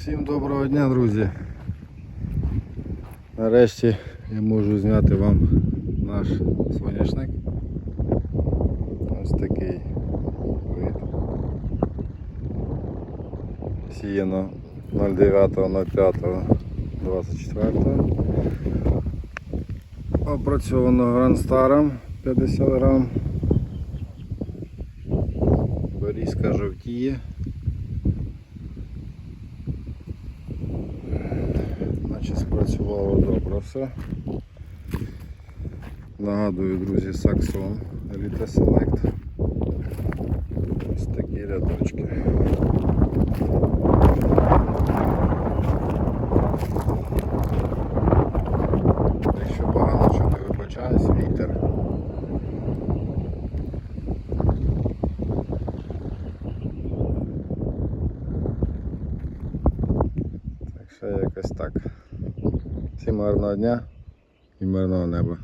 Всім доброго дня, друзі. Нарешті я можу зняти вам наш соняшник. Ось такий вид. Сіяно 09.05.24. Опрацьовано гранстаром 50 грам. Борізка жовтіє. Наче спрацювало добре все. Нагадую, друзі, Саксон Elite Select. Ось такі рядочки. Якщо погано чути, вибачаюсь, вітер. Так що якось так. Всім гарного дня і мирного неба.